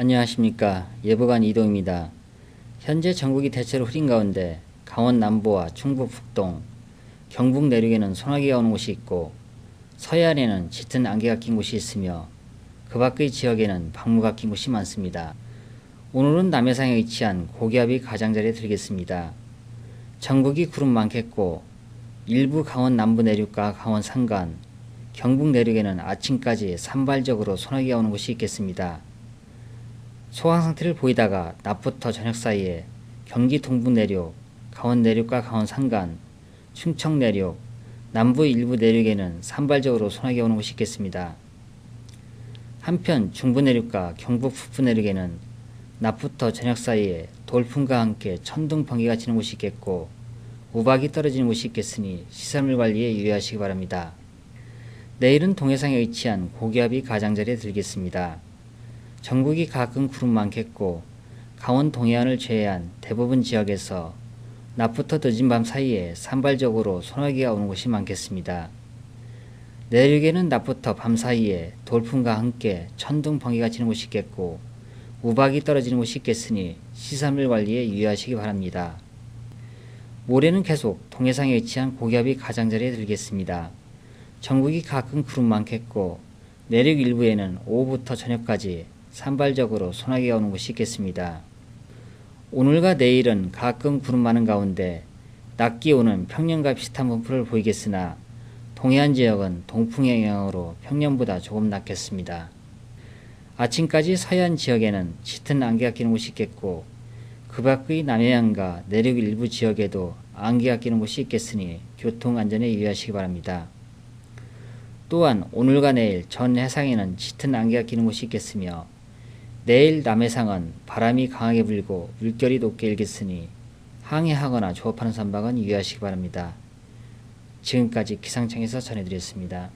안녕하십니까 예보관 이동입니다. 현재 전국이 대체로 흐린 가운데 강원 남부와 충북 북동, 경북 내륙에는 소나기가 오는 곳이 있고 서해안에는 짙은 안개가 낀 곳이 있으며 그 밖의 지역에는 방무가 낀 곳이 많습니다. 오늘은 남해상에 위치한 고기압이 가장자리에 들겠습니다. 전국이 구름 많겠고 일부 강원 남부 내륙과 강원 산간, 경북 내륙에는 아침까지 산발적으로 소나기가 오는 곳이 있겠습니다. 소강 상태를 보이다가 낮부터 저녁 사이에 경기 동부 내륙, 강원 내륙과 강원 산간, 충청 내륙, 남부 일부 내륙에는 산발적으로 소나기가 오는 곳이 있겠습니다. 한편 중부 내륙과 경북 북부 내륙에는 낮부터 저녁 사이에 돌풍과 함께 천둥 번개가 치는 곳이 있겠고 우박이 떨어지는 곳이 있겠으니 시설물 관리에 유의하시기 바랍니다. 내일은 동해상에 위치한 고기압이 가장자리에 들겠습니다. 전국이 가끔 구름 많겠고 강원 동해안을 제외한 대부분 지역에서 낮부터 늦은 밤 사이에 산발적으로 소나기가 오는 곳이 많겠습니다. 내륙에는 낮부터 밤 사이에 돌풍과 함께 천둥 번개가 치는 곳이 있겠고 우박이 떨어지는 곳이 있겠으니 시설물 관리에 유의하시기 바랍니다. 모레는 계속 동해상에 위치한 고기압이 가장자리에 들겠습니다. 전국이 가끔 구름 많겠고 내륙 일부에는 오후부터 저녁까지 산발적으로 소나기가 오는 곳이 있겠습니다. 오늘과 내일은 가끔 구름 많은 가운데 낮 기온은 평년과 비슷한 분포를 보이겠으나 동해안 지역은 동풍의 영향으로 평년보다 조금 낮겠습니다. 아침까지 서해안 지역에는 짙은 안개가 끼는 곳이 있겠고 그 밖의 남해안과 내륙 일부 지역에도 안개가 끼는 곳이 있겠으니 교통 안전에 유의하시기 바랍니다. 또한 오늘과 내일 전 해상에는 짙은 안개가 끼는 곳이 있겠으며 내일 남해상은 바람이 강하게 불고 물결이 높게 일겠으니 항해하거나 조업하는 선박은 유의하시기 바랍니다. 지금까지 기상청에서 전해드렸습니다.